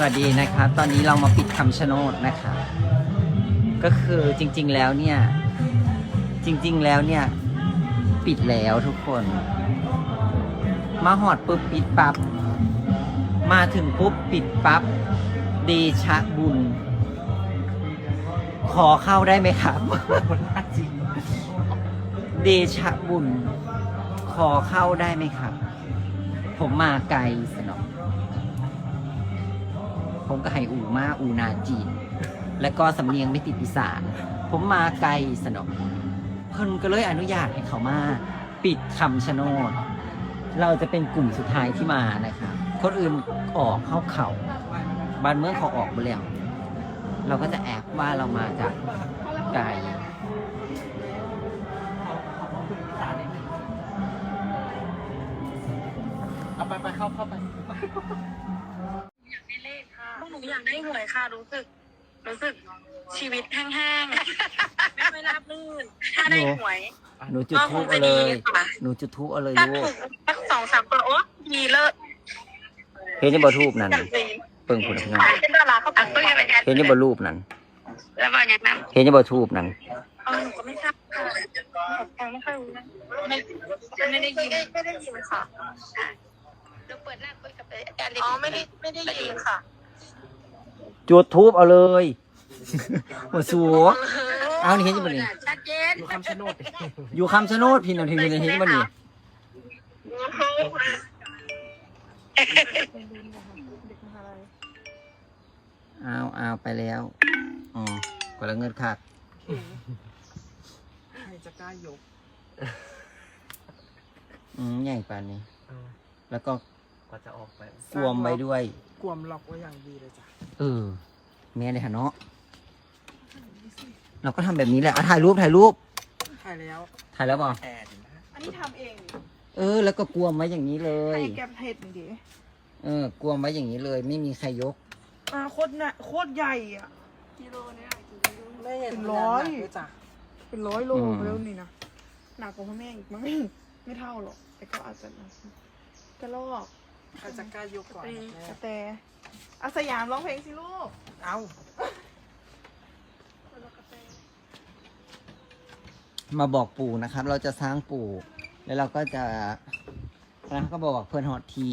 สวัสดีนะครับ ตอนนี้เรามาปิดคำชะโนดนะครับก็คือจริง ๆ แล้วเนี่ย จริง ๆ แล้วเนี่ย ปิดแล้วทุกคน มาหอดปุ๊บปิดปับ๊บมาถึงปุ๊บปิดปับ๊บเดชะบุญ ขอเข้าได้ไหมครับเดชะบุญ ขอเข้าได้ไหมครับ ผมมาไกลสนอง ผมก็ให้อูมาอูนาจีน และก็สำเนียงไม่ติดอีสาน ผมมาไกลสนองเพิ่นก็เลยอนุญาตให้เขามาปิดคำชะโนด เราจะเป็นกลุ่มสุดท้ายที่มานะครับคนอื่นออกเข้าเขาบ้านเมืองเขาออกไปแล้วเราก็จะแอบว่าเรามาจากไกลเอาไปไปเข้าเข้าไป นูอยากได้หวยค่ะ รู้สึก รู้สึกชีวิตแห้งๆ ไม่ไม่ราบรื่น ถ้าได้หวย หนูจุดก็คทูงบจะเอาเลดียค่ะหนูจุดทูบเอาเลยถ้าลูถูกกสักสองสามตัวโอ้ดีเลิศเห็นยังบ่ทูบนั่น จังจริงเปิงคุณพี่น้องเป็นดาราเขาปักตัวยังไงเห็นยังบ่รูปนั่น แล้วว่าอย่างนั้นเห็นยังบ่ทูบนั่น เออหนูก็ไม่ทราบค่ะฟังไม่ค่อยรู้นะไม่ไม่ได้ยินไม่ได้ยินค่ะเราเปิดหน้าคุยกับอาจารย์อ๋อไม่ได้ไม่ได้ยินค่ะ จุดทูบเอาเลยโอ้สูเอานี่เห็นยังบ่นี่ชัดเจนดูคำชะโนดอยู่คำชะโนดพี่น้องทีวีเห็นยังบ่นี่เอาเอาไปแล้วอ๋อกดละเงินขาดใครจะกล้ายกอืมใหญ่ปานนี้เออแล้วก็ กว่าจะออกไปสวมไว้ด้วย กวมล็อกไว้อย่างดีเลยจ้ะเออแม่เลยค่ะเนาะเราก็ทำแบบนี้แหละอะถ่ายรูปถ่ายรูป ถ่ายแล้วถ่ายแล้วเปล่าแอดนะอันนี้ทำเองเออ แล้วก็กวมไว้อย่างนี้เลย ให้แกบเห็ดนี่ดิเออกวมไว้อย่างนี้เลย ไม่มีใครยก อ่าโคตรน่ะโคตรใหญ่อะไม่เห็นเป็นร้อยพญานาคด้วยจ้ะเป็นร้อยโลอืม แล้วนี่นะหนักกว่าพ่อแม่อีกมั้ง ไม่เท่าหรอก แต่ก็อาจจะกระลอก ใครจะกล้ายกก่อนตีแม่กระแตอาสยามร้องเพลงสิลูก เอามาบอกปู่นะครับ เราจะสร้างปู่ แล้วเราก็จะแล้วก็บอกเพื่อนฮอตที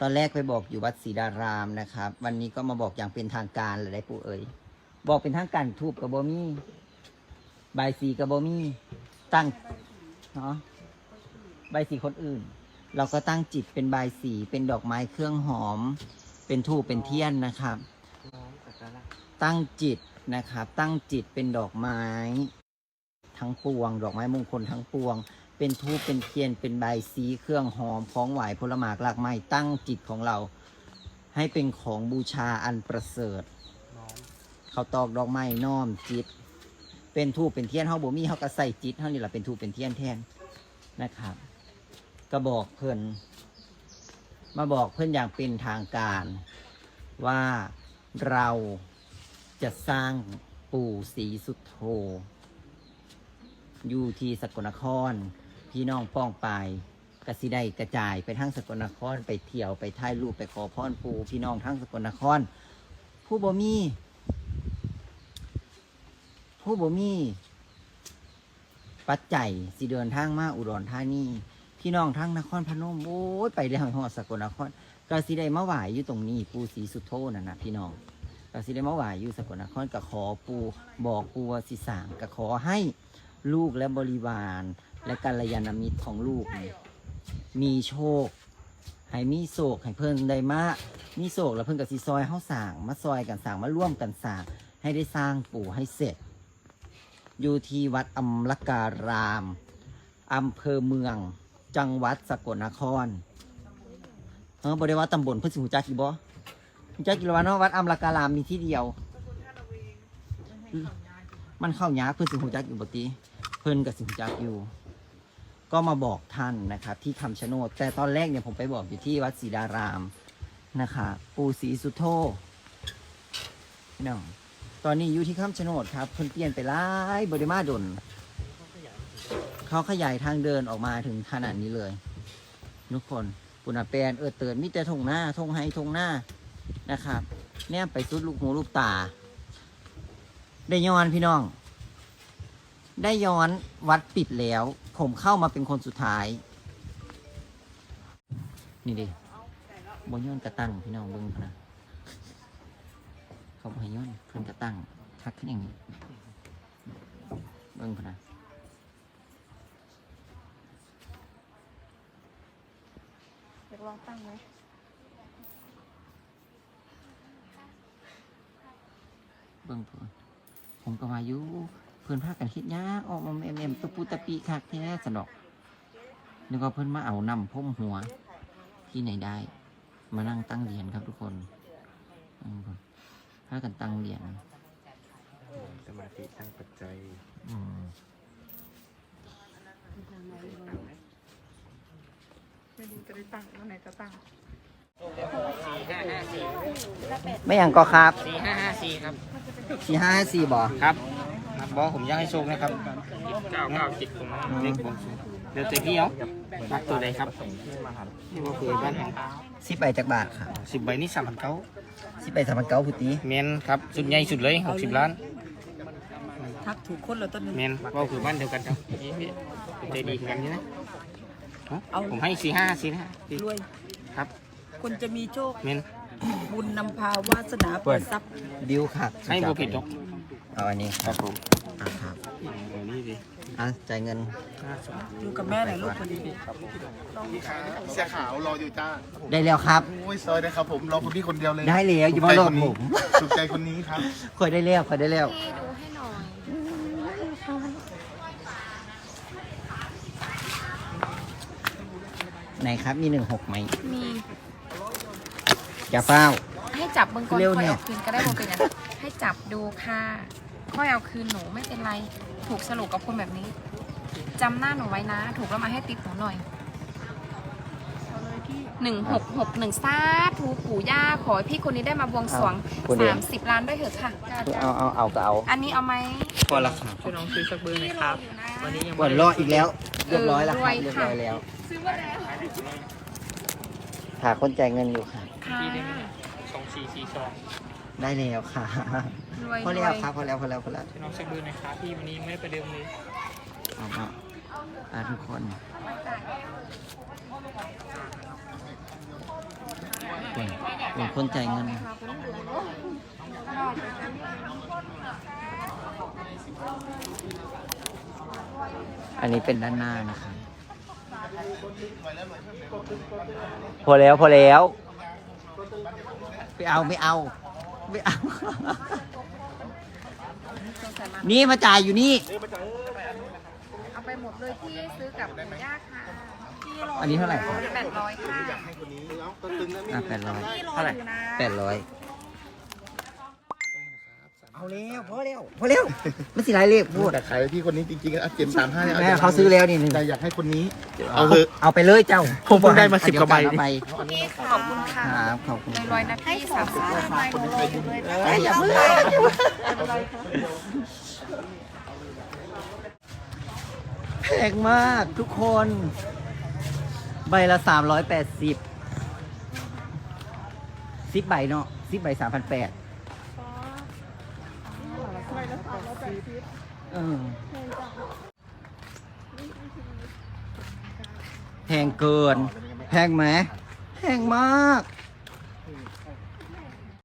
ตอนแรกไปบอกอยู่วัดศรีดารามนะครับ วันนี้ก็มาบอกอย่างเป็นทางการเลยได้ปู่เอ๋ยบอกเป็นทางการทูบกับบอมี่ใบายสีกับบอมี่ตั้งเนาะใบายสีคนอื่น เราก็ตั้งจิตเป็นใบายสีเป็นดอกไม้เครื่องหอม เป็นทูบเป็นเทียนนะครับน้องสักการะตั้งจิตนะครับ ตั้งจิตเป็นดอกไม้ ทั้งปวง ดอกไม้มงคลทั้งปวง เป็นทูปเป็นเทียนเป็นใบสีเครื่องหอมของไหวผลหมากลากไม้ตั้งจิตของเรา ให้เป็นของบูชาอันประเสริฐน้องเขาตอกดอกไม้น้อมจิต เป็นทูปเป็นเทียนเฮาบ่มีเฮาก็ใส่จิตเฮานี่แหละเป็นทูปเป็นเทียนแทนนะครับ ก็บอกเพิ่อนมาบอกเพิ่อนอย่างเป็นทางการ ว่าเราจะสร้างปู่ศรีสุดโธอยู่ที่สกลนคร พี่น้องป้องไปกสิได้กระจายไปทั้งสกลนครไปเที่ยวไปถ่ายรูปไปขอพรปู่พี่น้องทั้งสกลนคร ผู้บ่มี ผู้บ่มี ปัจจัยสิเดินทางมาอุดรธานี พี่น้องทั้งนครพนมโอ้ยไปได้วหอดสกลนครก็สิได้มาไหวอยู่ตรงนี้ ปูศรีสุดโธนั่นนะพี่น้องก็สิได้มาไหวอยู่สกลนครก็ขอปูบอกปูว่าสิสางก็ขอให้ลูกและบริวาร และกัลยาณมิตรของลูกนี่มีโชคให้มีโศกให้เพิ่นได้มามีโศกแล้วเพิ่นกับสิซอยเฮาสร้างมาซอยกันสร้างมาร่วมกันสร้างให้ได้สร้างปู่ให้เสร็จ อยู่ที่วัดอำลการามอำเภอเมือง จังหวัดสกลนครเออบริวารตำบลพื่อสิหูจักกีบ่หูจักกี่วันเนาวัดอำลการามมีที่เดียว มันเข้ายากเพื่อนสิหูจักอยู่บ่ติเพื่อนกับสิหูจักอยู่ ก็มาบอกท่านนะครับที่คำชะโนด แต่ตอนแรกเนี่ยผมไปบอกอยู่ที่วัดศรีดารามนะคะปู่ศรีสุโธพี่น้องตอนนี้อยู่ที่คำชะโนดครับ เพิ่นเปลี่ยนไปหลายบริมาดน เขาขยายทางเดินออกมาถึงขนาดนี้เลย ทุกคนปุณแปนเออเตือนมิแต่ทงหน้าทงไฮทงหน้านะครับ เนี่ยไปสุดลูกหูลูกตา ได้ย้อนพี่น้อง ได้ย้อนวัดปิดแล้ว ผมเข้ามาเป็นคนสุดท้าย นี่ดิบนย้อนกระตั้งพี่น้องเบิ้งนนะเขาบให้ย้อนเพิ่นกระตั้งทักขึ้นอย่างนี้เบิ้งพนนะ อยากลองตั้งไหมเบิ้งเพิ่นผมก็มาอยู่เพิ่นพากันคิดยากออกมาเอ็มเอ็มตุปูตะปีคักแท้สนอกนึกว่าเพิ่นมาเอานำพ่มหัว ที่ไหนได้ มานั่งตั้งเหรียญครับทุกคนอืมพากันตั้งเหรียญสมาธิตั้งปัจจัยอืม ไม่ดีจะได้ตั้งแล้วไหนจะตั้งไม่อย่างก็ครับสี่ห้าห้าสี่ครับสี่ห้าสี่บ่ครับบอกผมอยากให้โชคนะครับเก้าเก้าจิตผมเด็กผมเดี๋ยวเจ๊พี่เอามักตัวใดครับนี่ว่าคือบ้านสิบใบจากบาทค่ะสิบใบนี่สามพันเก้าสิบใบสามพันเก้าพุตีเมนครับสุดใหญ่สุดเลยหกสิบล้านทักถูกคนแล้วต้นหนึ่งเมนว่าคือบ้านเดียวกันครับใจดีกันใช่ไหม เอาผมให้สี่ห้าสี่นะรวย ครับ คนจะมีโชค เมนบุญนำพาวาสนาเปิดทรัพย์บิวค่ะให้โบผิดหรอกเอาอันนี้ครับผมอะครับเอานี่ดิอะจ่ายเงินอยู่กับแม่ไหนอยลูกคนดีเสียขาวรออยู่จ้า ได้แล้วครับ โอ้ยซอยนะครับผมรอคนนี้คนเดียวเลยได้แล้วอย่ามาหลอกผม ถูกใจคนนี้ครับ คอยได้แล้วคอยได้แล้วพี่ดูให้หน่อย ไหนครับ มีหนึ่งหกไหมมีอย่าเฝ้า ให้จับเบื้องก่อนเร็วค่อยเนี่ยเอาคืนก็ได้โมเป็นอย่างให้จับดูค่ะ ค่อยเอาคืนหนูไม่เป็นไร ถูกสรุปกับคนแบบนี้จำหน้าหนูไว้นะ ถูกแล้วมาให้ติปหนูหน่อยหนึ่งหกหกหนึ่งซาทูปู่ย่าขอให้พี่คนนี้ได้มาบวงสรวงเอาคนเดียว สามสิบล้านด้วยเถอะค่ะ เอาเอาเอาก็เอาอันนี้เอาไหมพอละครับช่วยน้องซื้อสักเบอร์หน่อยครับ วันนี้ยังกดรออีกแล้ว เรียบร้อยแล้วครับเออรวยเรียบค่ะร้อยแล้ว ซื้อมาแล้วหาคนจ่ายเงินอยู่ค่ะ ค่ะสองสี่สี่สองได้แล้วค่ะรวยพอรแล้ววยครับพอแล้วพอแล้วพอแล้วช่วยน้องสักเบอร์หน่อยครับพี่วันนี้ไม่ประเดิมเลยเอาเอาอะทุกคนเป็นเป็นคนจ่ายเงิน อันนี้เป็นด้านหน้านะคะ พอแล้วพอแล้ว ไม่เอาไม่เอา ไม่เอา นี่มาจ่ายอยู่นี่ เอาไปหมดเลยที่ซื้อกับปู่ย่าค่ะอันนี้เท่าไหร่ครับ แปดร้อยค่ะอะแปดร้อยเท่าไหร่นะ แปดร้อย เอาแล้วพอแล้วพอแล้วไม่สิไรเลขพูดแต่ขายพี่คนนี้จริงๆอะเจ็มสามห้าเนี่ยแม่เขาซื้อแล้วนี่หนึ่งแต่อยากให้คนนี้ เอาเอาเถอะเอาไปเลยเจ้าผมเพิ่งได้มา10กว่าใบเอไปขอบคุณค่ะครับขอบคุณรวยๆนะพี่สามสิบล้านเอ้ยอย่าเพิ่งเลยแพงมากทุกคน ใบละสามร้อยแปดสิบสิบใบเนาะสิบใบสามพันแปด เออแพงเกิน แพงไหมแพงมาก